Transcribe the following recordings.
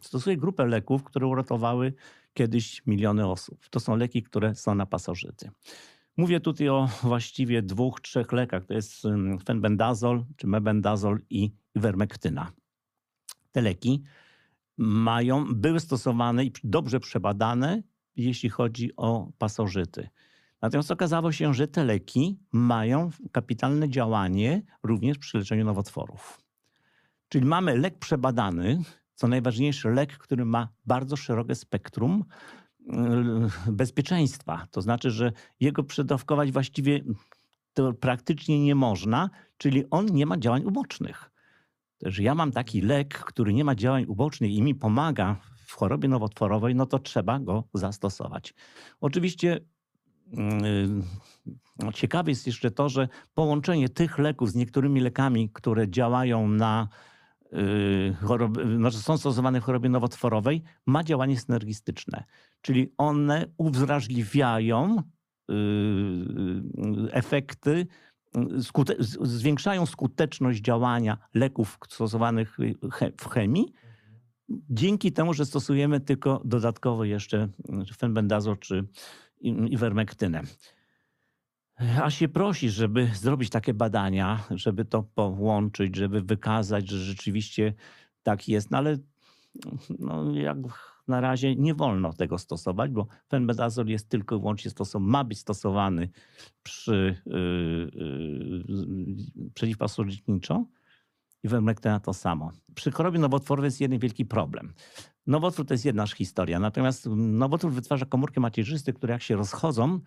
stosuje grupę leków, które uratowały kiedyś miliony osób. To są leki, które są na pasożyty. Mówię tutaj o właściwie dwóch, trzech lekach. To jest fenbendazol, czy mebendazol i ivermektyna. Te leki mają, były stosowane i dobrze przebadane, jeśli chodzi o pasożyty. Natomiast okazało się, że te leki mają kapitalne działanie również przy leczeniu nowotworów. Czyli mamy lek przebadany, co najważniejsze, lek, który ma bardzo szerokie spektrum yy, bezpieczeństwa. To znaczy, że jego przedawkować właściwie to praktycznie nie można, czyli on nie ma działań ubocznych. Że ja mam taki lek, który nie ma działań ubocznych i mi pomaga w chorobie nowotworowej, no to trzeba go zastosować. Oczywiście yy, ciekawe jest jeszcze to, że połączenie tych leków z niektórymi lekami, które działają na choroby, znaczy są stosowane w chorobie nowotworowej, ma działanie synergistyczne. Czyli one uwrażliwiają yy, efekty, skute, zwiększają skuteczność działania leków stosowanych w chemii, dzięki temu, że stosujemy tylko dodatkowo jeszcze fenbendazol czy iwermektynę. A się prosi, żeby zrobić takie badania, żeby to połączyć, żeby wykazać, że rzeczywiście tak jest. No ale no, jak na razie nie wolno tego stosować, bo fenbendazol jest tylko i wyłącznie stosowany, ma być stosowany przy yy, yy, i iwermektyna to samo. Przy chorobie nowotworowej jest jeden wielki problem. Nowotwór to jest jedna historia, natomiast nowotwór wytwarza komórki macierzyste, które jak się rozchodzą,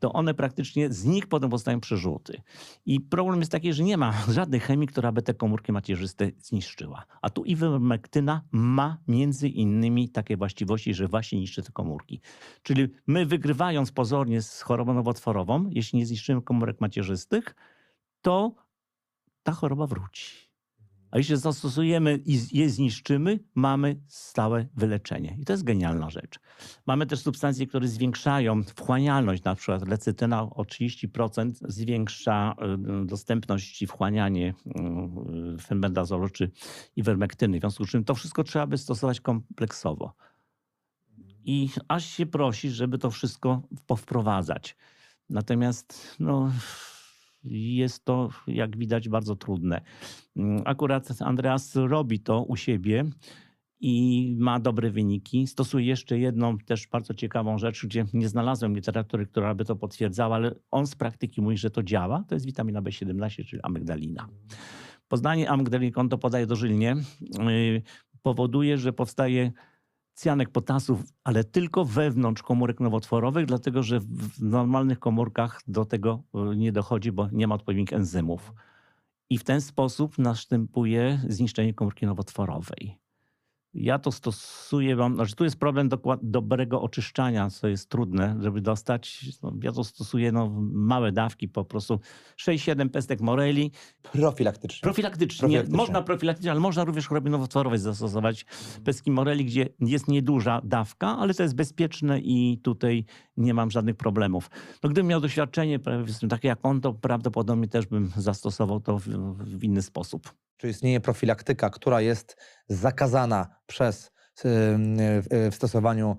to one praktycznie z nich potem powstają przerzuty. I problem jest taki, że nie ma żadnej chemii, która by te komórki macierzyste zniszczyła. A tu iwermektyna ma między innymi takie właściwości, że właśnie niszczy te komórki. Czyli my wygrywając pozornie z chorobą nowotworową, jeśli nie zniszczymy komórek macierzystych, to ta choroba wróci. A jeśli zastosujemy i je zniszczymy, mamy stałe wyleczenie. I to jest genialna rzecz. Mamy też substancje, które zwiększają wchłanialność, na przykład lecytyna o 30% zwiększa y, dostępność i wchłanianie y, fenbendazolu czy iwermektyny. W związku z czym to wszystko trzeba by stosować kompleksowo. I aż się prosi, żeby to wszystko powprowadzać. Natomiast no, jest to, jak widać, bardzo trudne. Mm, akurat Andreas robi to u siebie i ma dobre wyniki. Stosuje jeszcze jedną też bardzo ciekawą rzecz, gdzie nie znalazłem literatury, która by to potwierdzała, ale on z praktyki mówi, że to działa. To jest witamina B17, czyli amygdalina. Poznanie amygdaliny, on to podaje dożylnie, yy, powoduje, że powstaje cjanek potasów, ale tylko wewnątrz komórek nowotworowych, dlatego że w normalnych komórkach do tego y, nie dochodzi, bo nie ma odpowiednich enzymów. I w ten sposób następuje zniszczenie komórki nowotworowej. Ja to stosuję, mam, znaczy tu jest problem dobrego oczyszczania, co jest trudne, żeby dostać. No, ja to stosuję no, małe dawki, po prostu 6-7 pestek moreli. Profilaktycznie. Profilaktycznie. profilaktycznie. Można profilaktycznie, ale można również w chorobie nowotworowej zastosować pestki moreli, gdzie jest nieduża dawka, ale to jest bezpieczne i tutaj nie mam żadnych problemów. No, gdybym miał doświadczenie takie jak on, to prawdopodobnie też bym zastosował to w, w inny sposób czy istnieje profilaktyka, która jest zakazana przez w stosowaniu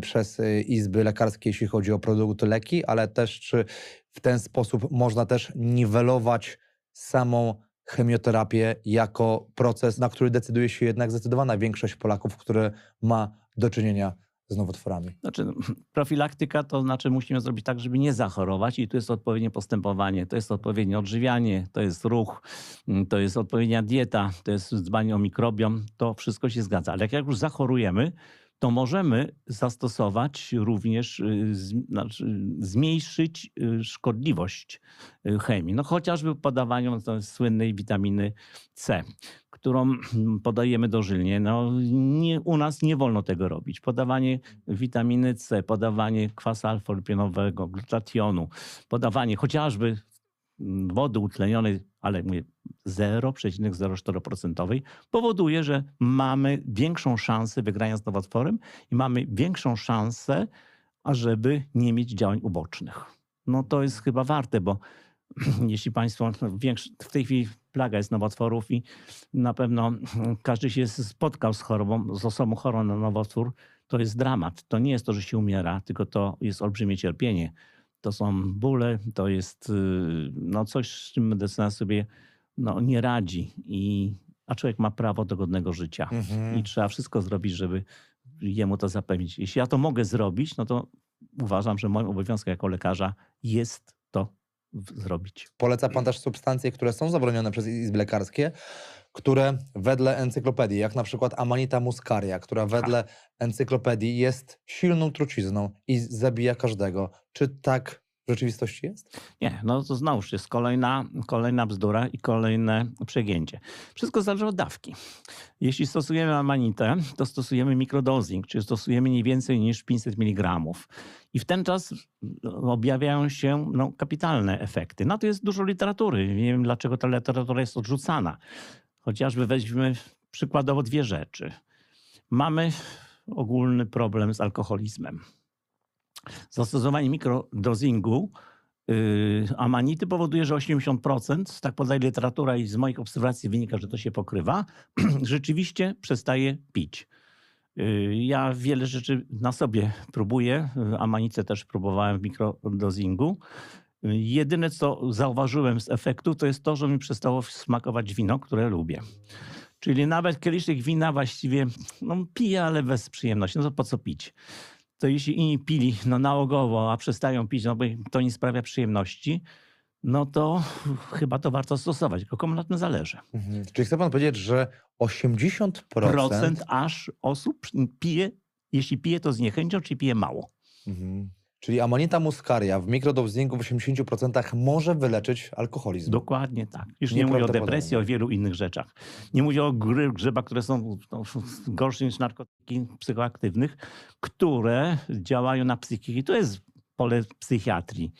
przez izby lekarskie, jeśli chodzi o produkty leki, ale też czy w ten sposób można też niwelować samą chemioterapię jako proces, na który decyduje się jednak zdecydowana większość Polaków, który ma do czynienia z nowotworami? Znaczy, profilaktyka to znaczy musimy zrobić tak, żeby nie zachorować i tu jest odpowiednie postępowanie, to jest odpowiednie odżywianie, to jest ruch, mm, to jest odpowiednia dieta, to jest dbanie o mikrobiom, to wszystko się zgadza. Ale jak już zachorujemy, to możemy zastosować również, y, znaczy zmniejszyć y, szkodliwość y, chemii. No chociażby podawaniu słynnej witaminy C, którą podajemy dożylnie. No, nie, u nas nie wolno tego robić. Podawanie witaminy C, podawanie kwasu alfa-lipinowego, glutationu, podawanie chociażby wody utlenionej, ale mówię 0,04% powoduje, że mamy większą szansę wygrania z nowotworem i mamy większą szansę, ażeby nie mieć działań ubocznych. No to jest chyba warte, bo jeśli Państwo, no, w tej chwili plaga jest nowotworów i na pewno każdy się spotkał z chorobą, z osobą chorą na nowotwór. To jest dramat. To nie jest to, że się umiera, tylko to jest olbrzymie cierpienie. To są bóle, to jest y, no, coś, z czym medycyna sobie no, nie radzi. I, a człowiek ma prawo do godnego życia. Mhm. I trzeba wszystko zrobić, żeby jemu to zapewnić. Jeśli ja to mogę zrobić, no to uważam, że moim obowiązkiem jako lekarza jest to zrobić. Poleca pan też substancje, które są zabronione przez izby lekarskie, które wedle encyklopedii, jak na przykład Amanita muscaria, która wedle encyklopedii jest silną trucizną i zabija każdego. Czy tak w rzeczywistości jest? Nie, no to znowuż jest kolejna, kolejna bzdura i kolejne przegięcie. Wszystko zależy od dawki. Jeśli stosujemy amanitę, to stosujemy mikrodosing, czyli stosujemy nie więcej niż 500 mg. I w ten czas objawiają się no, kapitalne efekty. No to jest dużo literatury. Nie wiem, dlaczego ta literatura jest odrzucana. Chociażby weźmy przykładowo dwie rzeczy. Mamy ogólny problem z alkoholizmem. Zastosowanie mikrodozingu yy, amanity powoduje, że 80%, tak podaje literatura i z moich obserwacji wynika, że to się pokrywa, rzeczywiście przestaje pić. Yy, Ja wiele rzeczy na sobie próbuję. Amanitę też próbowałem w mikrodozingu. Jedyne, co zauważyłem z efektu, to jest to, że mi przestało smakować wino, które lubię. Czyli nawet kieliszek wina właściwie no, piję, ale bez przyjemności. No to po co pić? To jeśli inni pili no, nałogowo, a przestają pić, no bo to nie sprawia przyjemności, no to chyba to warto stosować. Tylko komu na tym zależy. Mhm. Czyli chce pan powiedzieć, że 80% Procent aż osób pije, jeśli pije to z niechęcią, czy pije mało. Mhm. Czyli Amanita muscaria w mikrodozingu w 80% może wyleczyć alkoholizm. Dokładnie tak. Już nie mówię o depresji, o wielu innych rzeczach. Nie mówię o gry, grzybach, które są no, gorsze niż narkotyki psychoaktywnych, które działają na psychikę. To jest pole psychiatrii,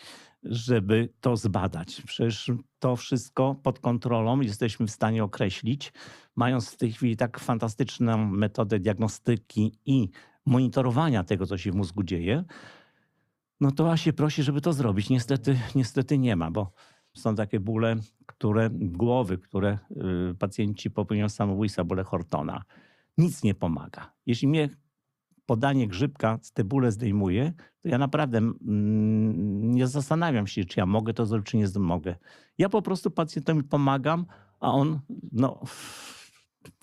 żeby to zbadać. Przecież to wszystko pod kontrolą jesteśmy w stanie określić, mając w tej chwili tak fantastyczną metodę diagnostyki i monitorowania tego, co się w mózgu dzieje, no to się prosi, żeby to zrobić. Niestety, niestety nie ma, bo są takie bóle, które głowy, które y, pacjenci popełniają samobójstwa, bóle Hortona. Nic nie pomaga. Jeśli mnie podanie grzybka te bóle zdejmuje, to ja naprawdę mm, nie zastanawiam się, czy ja mogę to zrobić, czy nie mogę. Ja po prostu pacjentowi pomagam, a on, no,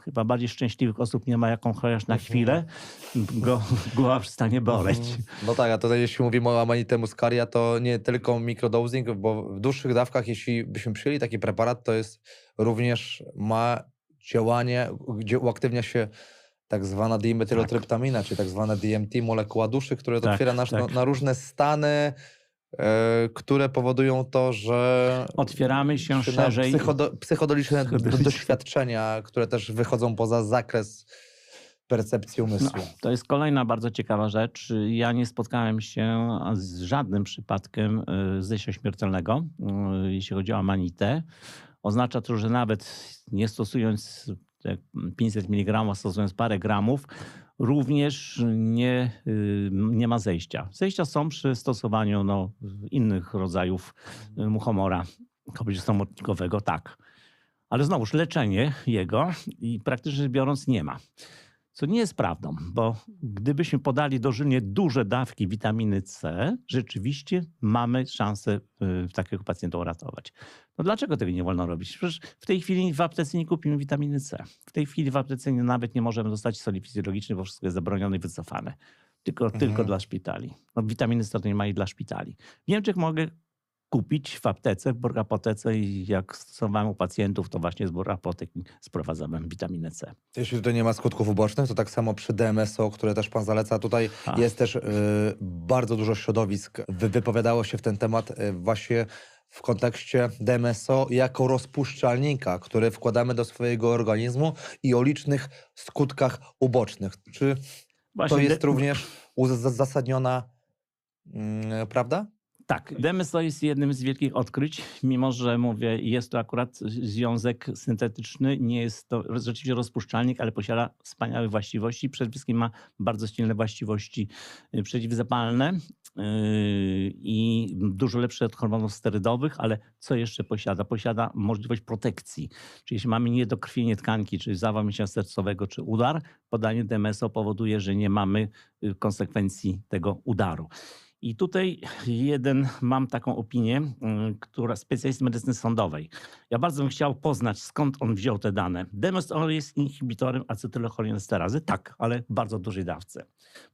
chyba bardziej szczęśliwych osób nie ma, jaką chociaż na chwilę go głowa przestanie boleć. Mhm. No tak, a tutaj jeśli mówimy o Amanite muscaria, to nie tylko mikrodosing, bo w dłuższych dawkach, jeśli byśmy przyjęli taki preparat, to jest również ma działanie, gdzie uaktywnia się tak zwana dimetylotryptamina, czyli tak zwana DMT, molekuła duszy, które Tak, otwiera nas tak. na, na różne stany, które powodują to, że Otwieramy się szerzej. psychodo, Psychodeliczne. doświadczenia, które też wychodzą poza zakres percepcji No, umysłu. to jest kolejna bardzo ciekawa rzecz. Ja nie spotkałem się z żadnym przypadkiem y, zejścia śmiertelnego, y, jeśli chodzi o amanitę. Oznacza to, że nawet nie stosując te 500 mg, stosując parę gramów, również nie, y, nie ma zejścia. Zejścia są przy stosowaniu no, innych rodzajów y, muchomora komórnikowego, tak. Ale znowuż leczenie jego i praktycznie biorąc nie ma. Co nie jest prawdą, bo gdybyśmy podali dożylnie duże dawki witaminy C, rzeczywiście mamy szansę y, takiego pacjenta uratować. No dlaczego tego nie wolno robić? Przecież w tej chwili w aptece nie kupimy witaminy C. W tej chwili w aptece nawet nie możemy dostać soli fizjologicznej, bo wszystko jest zabronione i wycofane. Tylko, Mhm. tylko dla szpitali. No, witaminy C to nie ma i dla szpitali. W Niemczech mogę kupić w aptece, w burapotece i jak stosowałem u pacjentów, to właśnie z burapoteki sprowadzałem witaminę C. Jeśli tutaj nie ma skutków ubocznych, to tak samo przy DMSO, które też pan zaleca. Tutaj A. jest też y, bardzo dużo środowisk. Wy, wypowiadało się w ten temat y, właśnie w kontekście DMSO jako rozpuszczalnika, który wkładamy do swojego organizmu i o licznych skutkach ubocznych. Czy to Właśnie jest de- również uzasadniona mm, prawda? Tak, DMSO jest jednym z wielkich odkryć, mimo że mówię, jest to akurat związek syntetyczny, nie jest to rzeczywiście rozpuszczalnik, ale posiada wspaniałe właściwości. Przede wszystkim ma bardzo silne właściwości y, przeciwzapalne yy, i dużo lepsze od hormonów sterydowych, ale co jeszcze posiada? Posiada możliwość protekcji. Czyli jeśli mamy niedokrwienie tkanki, czy zawał mięśnia sercowego, czy udar, podanie DMSO powoduje, że nie mamy y, konsekwencji tego udaru. I tutaj jeden, mam taką opinię, y, która specjalist medycyny sądowej. Ja bardzo bym chciał poznać, skąd on wziął te dane. DMSO jest inhibitorem acetylcholinesterazy, tak, ale w bardzo dużej dawce.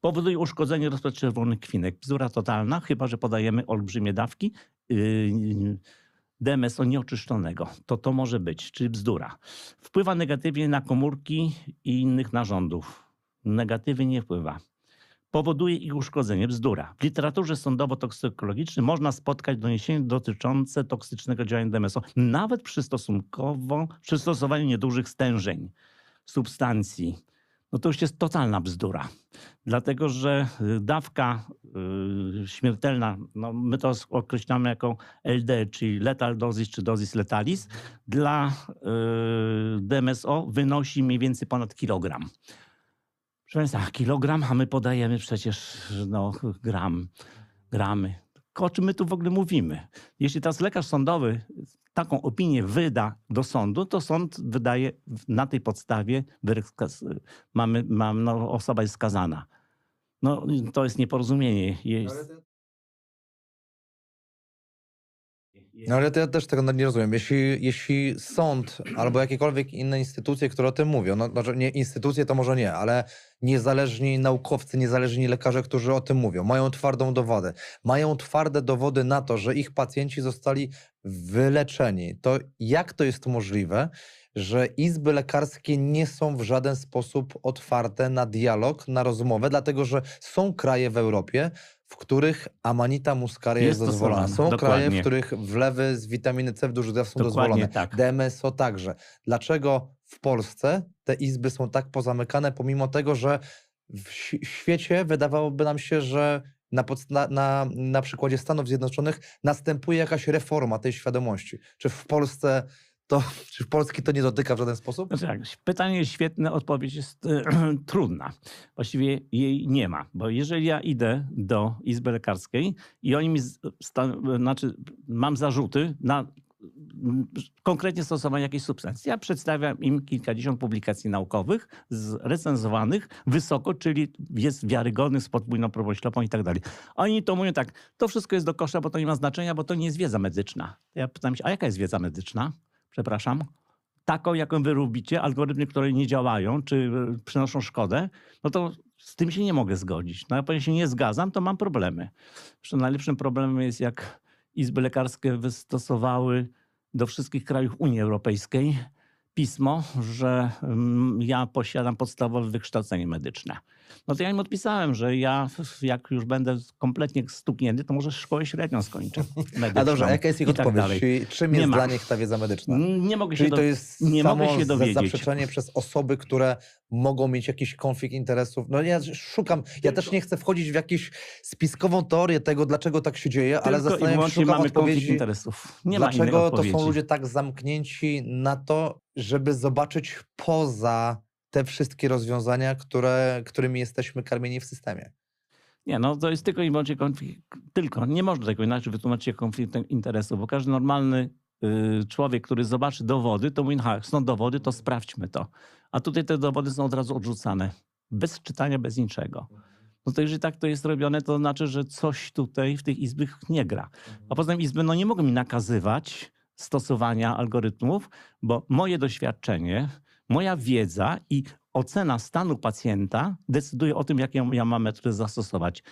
Powoduje uszkodzenie rozpadu czerwonych kwinek. Bzdura totalna, chyba że podajemy olbrzymie dawki yy, DMSO nieoczyszczonego. To to może być, czyli bzdura. Wpływa negatywnie na komórki i innych narządów. Negatywnie nie wpływa powoduje ich uszkodzenie. Bzdura. W literaturze sądowo-toksykologicznej można spotkać doniesienia dotyczące toksycznego działania DMSO, nawet przy stosunkowo, przy stosowaniu niedużych stężeń substancji. No to już jest totalna bzdura. Dlatego, że y, dawka y, śmiertelna, no my to określamy jako LD, czyli lethal dosis czy dosis letalis, dla y, DMSO wynosi mniej więcej ponad kilogram. Proszę Państwa, kilogram, a my podajemy przecież no, gram, gramy. O czym my tu w ogóle mówimy? Jeśli teraz lekarz sądowy taką opinię wyda do sądu, to sąd wydaje na tej podstawie, wyrok mamy, mam, no, osoba jest skazana. No, to jest nieporozumienie. Jest, No ale to ja też tego nie rozumiem. Jeśli, jeśli sąd albo jakiekolwiek inne instytucje, które o tym mówią, no nie instytucje to może nie, ale niezależni naukowcy, niezależni lekarze, którzy o tym mówią, mają twardą dowody, mają twarde dowody na to, że ich pacjenci zostali wyleczeni, to jak to jest możliwe, że izby lekarskie nie są w żaden sposób otwarte na dialog, na rozmowę, dlatego że są kraje w Europie, w których amanita muscaria jest, Jest dozwolona. Są kraje, w dokładnie. których wlewy z witaminy C w dużych dawkach są Dokładnie dozwolone. tak. DMSO także. Dlaczego w Polsce te izby są tak pozamykane, pomimo tego, że w świecie wydawałoby nam się, że na, na, na przykładzie Stanów Zjednoczonych następuje jakaś reforma tej świadomości. Czy w Polsce to, czy Polski to nie dotyka w żaden sposób? Znaczy tak, pytanie jest świetne, odpowiedź jest e, trudna. Właściwie jej nie ma, bo jeżeli ja idę do izby lekarskiej i oni mi, znaczy mam zarzuty na mm, konkretnie stosowanie jakiejś substancji, ja przedstawiam im kilkadziesiąt publikacji naukowych, zrecenzowanych wysoko, czyli jest wiarygodny z podwójną próbą ślepą i tak dalej. Oni to mówią tak, to wszystko jest do kosza, bo to nie ma znaczenia, bo to nie jest wiedza medyczna. Ja pytam się, a jaka jest wiedza medyczna? Przepraszam taką, jaką wy robicie, algorytmy, które nie działają, czy e, przynoszą szkodę, no to z tym się nie mogę zgodzić. No, ponieważ się nie zgadzam, to mam problemy. Zresztą najlepszym problemem jest, jak izby lekarskie wystosowały do wszystkich krajów Unii Europejskiej pismo, że mm, ja posiadam podstawowe wykształcenie medyczne. No to ja im odpisałem, że ja jak już będę kompletnie stuknięty, to może szkołę średnią skończę. A dobrze, a jaka jest ich tak odpowiedź? dalej. Czyli czym jest dla nich ta wiedza medyczna? Nie mogę się Czyli do... to jest nie samo mogę się dowiedzieć. zaprzeczenie przez osoby, które mogą mieć jakiś konflikt interesów. No ja szukam, ja też nie chcę wchodzić w jakąś spiskową teorię tego, dlaczego tak się dzieje, ale Tylko i zastanawiam się, szukam mamy odpowiedzi, interesów. Nie dlaczego to są ludzie tak zamknięci na to, żeby zobaczyć poza te wszystkie rozwiązania, które, którymi jesteśmy karmieni w systemie. Nie, no to jest tylko i wyłącznie konflikt. Tylko, nie można tego inaczej wytłumaczyć jak konflikt interesów, bo każdy normalny człowiek, który zobaczy dowody, to mówi, aha, są dowody, to sprawdźmy to. A tutaj te dowody są od razu odrzucane. Bez czytania, bez niczego. No to jeżeli tak to jest robione, to znaczy, że coś tutaj w tych izbach nie gra. A poza tym izby no, nie mogą mi nakazywać stosowania algorytmów, bo moje doświadczenie, moja wiedza i ocena stanu pacjenta decyduje o tym, jaką ja mam metodę zastosować.